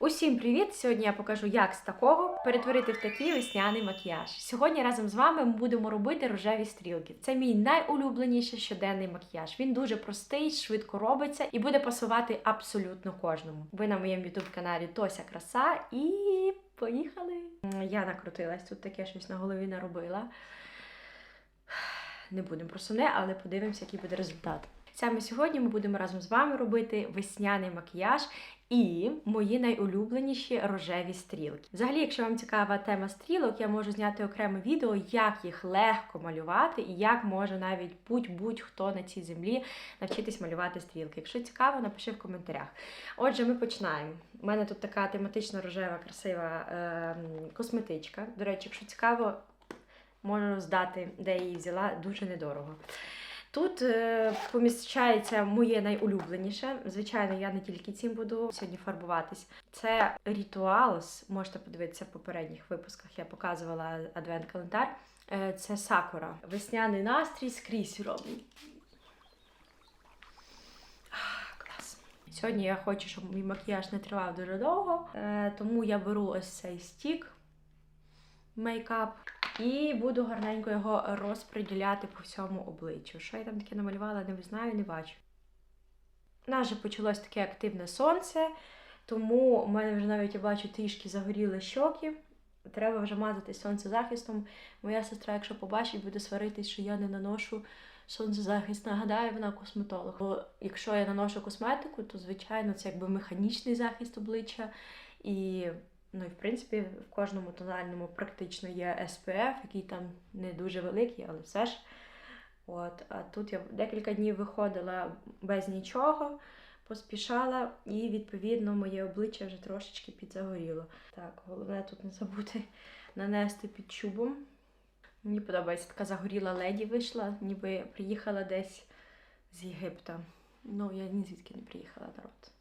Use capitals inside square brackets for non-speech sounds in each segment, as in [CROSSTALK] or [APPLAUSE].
Усім привіт! Сьогодні я покажу, як з такого перетворити в такий весняний макіяж. Сьогодні разом з вами ми будемо робити рожеві стрілки. Це мій найулюбленіший щоденний макіяж. Він дуже простий, швидко робиться і буде пасувати абсолютно кожному. Ви на моєму youtube каналі Тося Краса і поїхали! Я накрутилась, тут таке щось на голові наробила. [SIGHS] Не будемо про сумне, але подивимося, який буде результат. Саме сьогодні ми будемо разом з вами робити весняний макіяж і мої найулюбленіші рожеві стрілки. Взагалі, якщо вам цікава тема стрілок, я можу зняти окреме відео, як їх легко малювати і як може навіть будь-будь-хто на цій землі навчитись малювати стрілки. Якщо цікаво, напиши в коментарях. Отже, ми починаємо. У мене тут така тематично рожева, красива е- косметичка. До речі, якщо цікаво, можу здати, де я її взяла, дуже недорого. Тут е, поміщається моє найулюбленіше. Звичайно, я не тільки цим буду сьогодні фарбуватись. Це Rituals, можете подивитися в попередніх випусках. Я показувала адвент-календар. Е, це сакура. Весняний настрій скрізь робить. Сьогодні я хочу, щоб мій макіяж не тривав дуже довго, е, тому я беру ось цей стік мейкап. І буду гарненько його розподіляти по всьому обличчю. Що я там таке намалювала, не знаю, не бачу. У нас вже почалось таке активне сонце, тому у мене вже навіть я бачу трішки загоріли щоки. Треба вже мазати сонцезахистом. Моя сестра, якщо побачить, буде сваритись, що я не наношу сонцезахист. Нагадаю, вона косметолог. Бо якщо я наношу косметику, то звичайно це якби механічний захист обличчя. І Ну і в принципі в кожному тональному практично є SPF, який там не дуже великий, але все ж. От, А тут я декілька днів виходила без нічого, поспішала, і, відповідно, моє обличчя вже трошечки підзагоріло. Так, головне тут не забути нанести під чубом. Мені подобається така загоріла леді вийшла, ніби приїхала десь з Єгипта. Ну, я ні звідки не приїхала народ.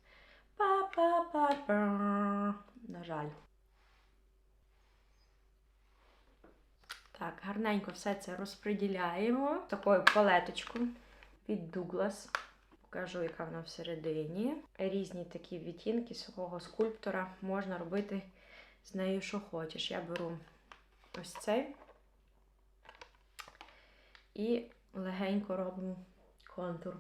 Па-па-па-па. На жаль. Так, гарненько все це розподіляємо такою палеточкою від Douglas. Покажу, яка вона всередині. Різні такі відтінки свого скульптора можна робити з нею, що хочеш. Я беру ось цей і легенько роблю контур.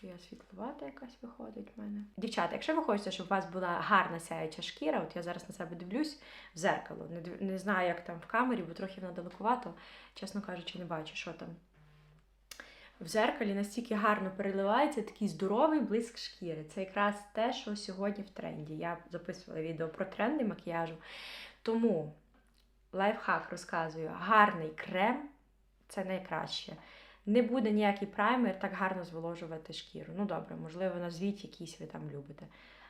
Шия світловата якась виходить в мене. Дівчата, якщо ви хочете, щоб у вас була гарна сяюча шкіра, от я зараз на себе дивлюсь в зеркало. Не, не знаю, як там в камері, бо трохи вона далекувато, чесно кажучи, не бачу, що там. В зеркалі настільки гарно переливається такий здоровий блиск шкіри. Це якраз те, що сьогодні в тренді. Я записувала відео про тренди макіяжу. Тому лайфхак розказую: гарний крем це найкраще. Не буде ніякий праймер так гарно зволожувати шкіру. Ну добре, можливо, назвіть якийсь ви там любите.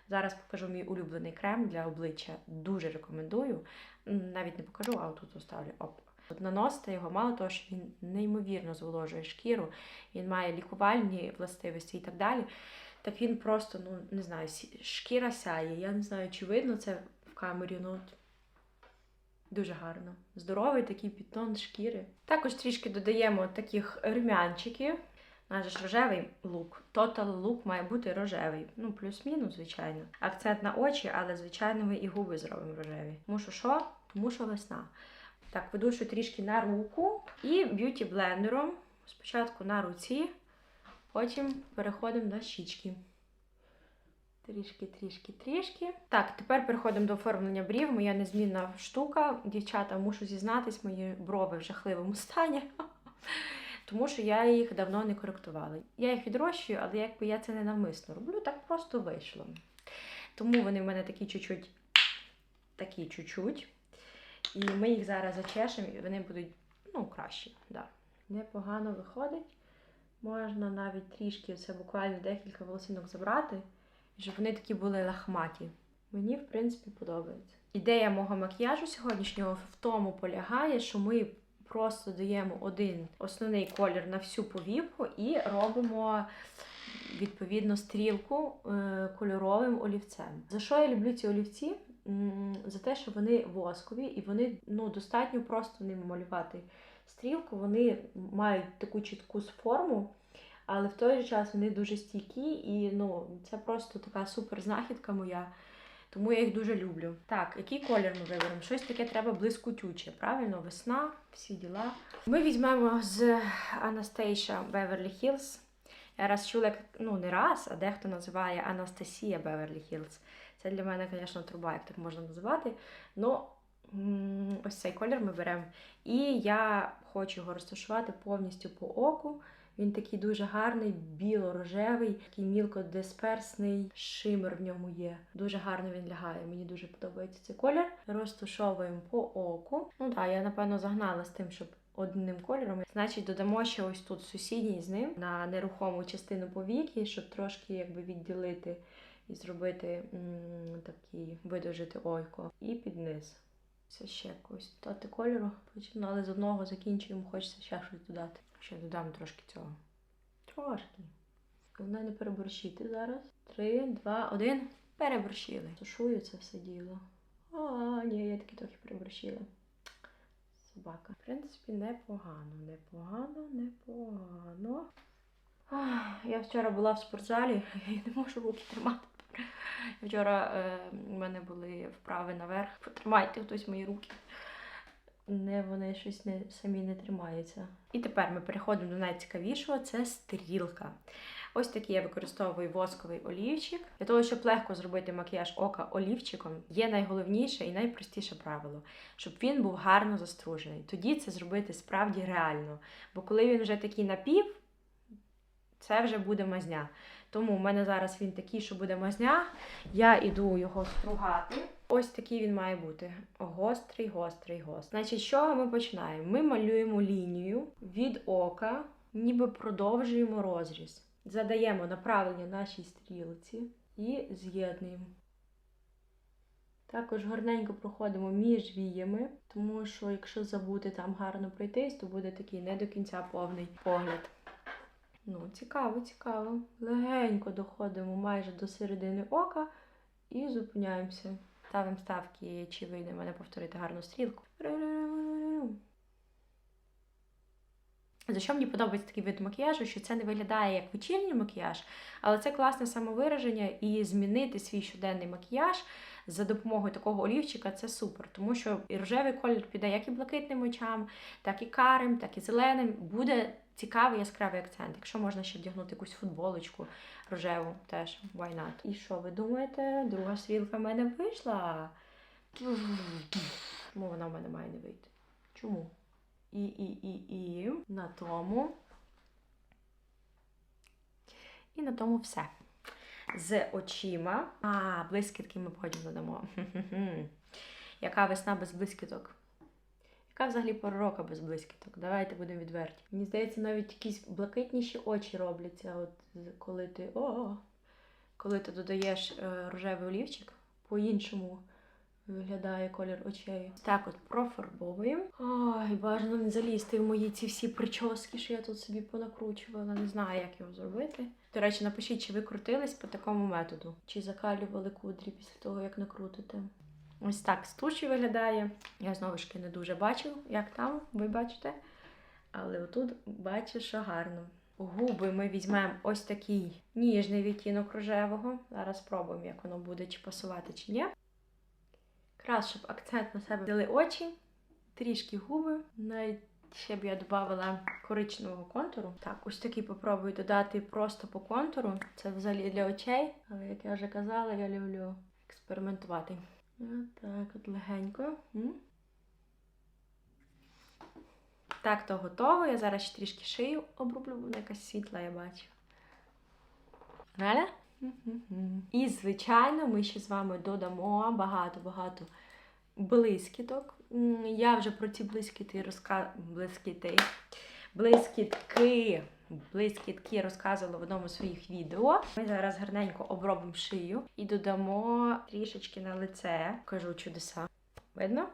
Зараз покажу мій улюблений крем для обличчя. Дуже рекомендую. Навіть не покажу, а тут оставлю. Оп. От наносите його, мало того, що він неймовірно зволожує шкіру, він має лікувальні властивості і так далі. Так він просто, ну не знаю, шкіра сяє. Я не знаю, чи видно це в камері, ну Дуже гарно. Здоровий такий підтон шкіри. Також трішки додаємо таких румянчиків. Наш рожевий лук. Total лук має бути рожевий. Ну, плюс-мінус, звичайно. Акцент на очі, але, звичайно, ми і губи зробимо рожеві. Тому що? Тому що весна. Так, видушу трішки на руку і б'юті блендером. Спочатку на руці, потім переходимо на щічки. Трішки, трішки, трішки. Так, тепер переходимо до оформлення брів. Моя незмінна штука. Дівчата, мушу зізнатись, мої брови в жахливому стані. [LAUGHS] Тому що я їх давно не коректувала. Я їх відрощую, але якби я це не навмисно роблю, так просто вийшло. Тому вони в мене такі чуть-чуть, такі чуть-чуть. І ми їх зараз зачешемо, і вони будуть ну, кращі. Да. Непогано виходить. Можна навіть трішки, це буквально декілька волосинок забрати щоб вони такі були лахматі. Мені, в принципі, подобається. Ідея мого макіяжу сьогоднішнього в тому полягає, що ми просто даємо один основний колір на всю повівку і робимо. Відповідно, стрілку е, кольоровим олівцем. За що я люблю ці олівці? За те, що вони воскові і вони ну, достатньо просто ними малювати стрілку. Вони мають таку чітку форму, але в той же час вони дуже стійкі, і ну, це просто така супер знахідка моя. Тому я їх дуже люблю. Так, який колір ми виберемо? Щось таке треба блискуче, правильно? Весна, всі діла. Ми візьмемо з Anastasia Beverly Hills. Я раз чула, ну не раз, а дехто називає Анастасія Beverly Hills. Це для мене, звісно, труба, як так можна називати. Ну, ось цей колір ми беремо. І я хочу його розташувати повністю по оку. Він такий дуже гарний, біло-рожевий, такий мілко-дисперсний шимер в ньому є. Дуже гарно він лягає. Мені дуже подобається цей колір. Розташовуємо по оку. Ну так, я напевно загнала з тим, щоб одним кольором. Значить, додамо ще ось тут сусідній з ним на нерухому частину повіки, щоб трошки якби відділити і зробити м, такий видовжити ойко. І під низ. Це ще якось додати кольору. Починали з одного, закінчуємо, хочеться ще щось додати. Ще додам трошки цього. Трошки. Головне не переборщити зараз. Три, два, один. Переборщили. Тушую це все діло. А, ні, я таки трохи переборщила. Собака. В принципі, непогано, непогано, непогано. Ах, Я вчора була в спортзалі, [LAUGHS] я не можу руки тримати. Вчора е, в мене були вправи наверх. Потримайте хтось мої руки. Не, вони щось не, самі не тримаються. І тепер ми переходимо до найцікавішого це стрілка. Ось такий я використовую восковий олівчик. Для того, щоб легко зробити макіяж ока олівчиком, є найголовніше і найпростіше правило, щоб він був гарно застружений. Тоді це зробити справді реально. Бо коли він вже такий напів, це вже буде мазня. Тому в мене зараз він такий, що буде мазня. Я іду його стругати. Ось такий він має бути. Гострий, гострий, гострий. Значить, чого ми починаємо? Ми малюємо лінію від ока, ніби продовжуємо розріз. Задаємо направлення нашій стрілці і з'єднуємо. Також гарненько проходимо між віями, тому що якщо забути там гарно пройтись, то буде такий не до кінця повний погляд. Ну, цікаво, цікаво. Легенько доходимо майже до середини ока і зупиняємося. Ставимо ставки, чи вийде мене повторити гарну стрілку. За що мені подобається такий вид макіяжу, що це не виглядає як вечірній макіяж, але це класне самовираження і змінити свій щоденний макіяж за допомогою такого олівчика це супер, тому що і рожевий колір піде як і блакитним очам, так і карим, так і зеленим. Буде цікавий яскравий акцент. Якщо можна ще вдягнути якусь футболочку рожеву, теж why not. І що ви думаєте? Друга стрілка в мене вийшла. Чому вона в мене має не вийти? Чому? І, і, і, і на тому. І на тому все. З очима. А, блискітки ми потім додамо. Яка весна без блискіток? Яка взагалі пора року без блискіток? Давайте будемо відверті. Мені здається, навіть якісь блакитніші очі робляться, от коли ти. О, коли ти додаєш е, рожевий олівчик, по-іншому виглядає колір очей. Так от профарбовуємо. Ой, бажано не залізти в мої ці всі прически, що я тут собі понакручувала. Не знаю, як його зробити. До речі, напишіть, чи ви крутились по такому методу, чи закалювали кудрі після того, як накрутите. Ось так з туші виглядає. Я знову ж таки не дуже бачу, як там, ви бачите. Але отут бачу, що гарно. Губи ми візьмемо ось такий ніжний відтінок рожевого. Зараз спробуємо, як воно буде, чи пасувати, чи ні. Якраз, щоб акцент на себе взяли очі, трішки губи. Навіть ще б я додавала коричневого контуру. Так, ось такий попробую додати просто по контуру. Це взагалі для очей. Але як я вже казала, я люблю експериментувати. Так, от легенько. Так, то готово. Я зараз ще трішки шию оброблю, бо вона якась світла, я бачу. Реально? І, звичайно, ми ще з вами додамо багато-багато блискіток. Я вже про ці блискіти розка... блискіти. Блискітки. Блискітки розказувала в одному з своїх відео. Ми зараз гарненько обробимо шию і додамо трішечки на лице. Кажу чудеса. Видно?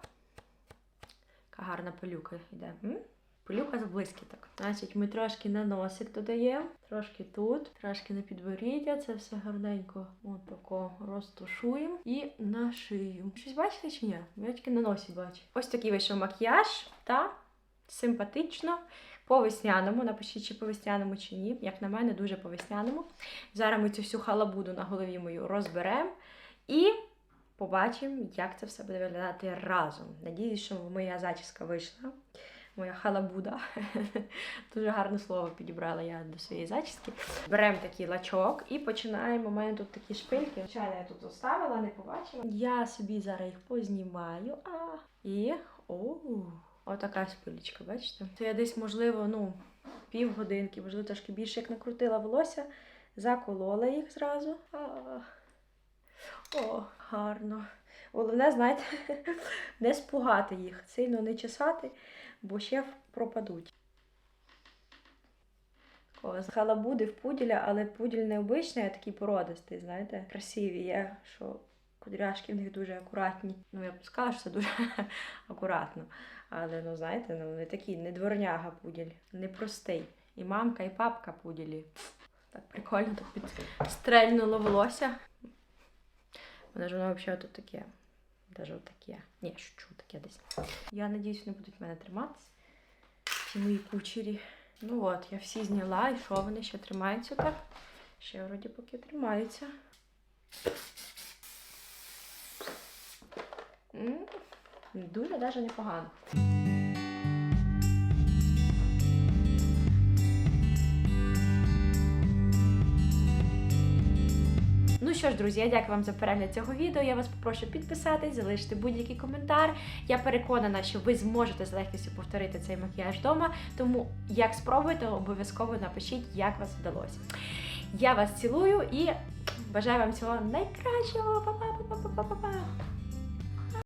Яка гарна пилюка йде. М? Пилюка з блискіток. Значить, ми трошки на носик додаємо, трошки тут, трошки на підборіддя. Це все гарненько отако розтушуємо і на шию. Щось бачите чи ні? Я тільки на носі бачу. Ось такий вийшов макіяж, та симпатично. По весняному, напишіть, чи по весняному чи ні. Як на мене, дуже по весняному. Зараз ми цю всю халабуду на голові мою розберемо і побачимо, як це все буде виглядати разом. Надіюсь, що моя зачіска вийшла. Моя халабуда. [LAUGHS] Дуже гарне слово підібрала я до своєї зачіски. Беремо такий лачок і починаємо. У мене тут такі шпильки. Звичайно, я тут оставила, не побачила. Я собі зараз їх познімаю. А, і. Оу, отака шпилечка, бачите? То я десь, можливо, ну, півгодинки, можливо, трошки більше, як накрутила волосся, заколола їх зразу. А, о, гарно. Головне, знаєте, [LAUGHS] не спугати їх, сильно не чесати, бо ще пропадуть. Халабуди в пуділя, але пуділь не обичний, а такий породистий, знаєте, красиві є, що кудряшки в них дуже акуратні. Ну, я б сказала, що це дуже [LAUGHS] акуратно. Але, ну, знаєте, ну, не такий, не дворняга пуділь, не простий. І мамка, і папка пуділі. Так прикольно так підстрельнуло волосся. Вона ж воно взагалі тут таке. Даже таке. Ні, що таке десь. Я надіюсь, вони будуть в мене триматися. Ці мої кучері. Ну от, я всі зняла, і що вони ще тримаються так? Ще вроді поки тримаються. Дуже навіть непогано. Ну що ж, друзі, я дякую вам за перегляд цього відео. Я вас попрошу підписатись, залишити будь-який коментар. Я переконана, що ви зможете з легкістю повторити цей макіяж вдома. Тому як спробуєте, обов'язково напишіть, як вас вдалося. Я вас цілую і бажаю вам всього найкращого. Па-па-па-па-па-па-па!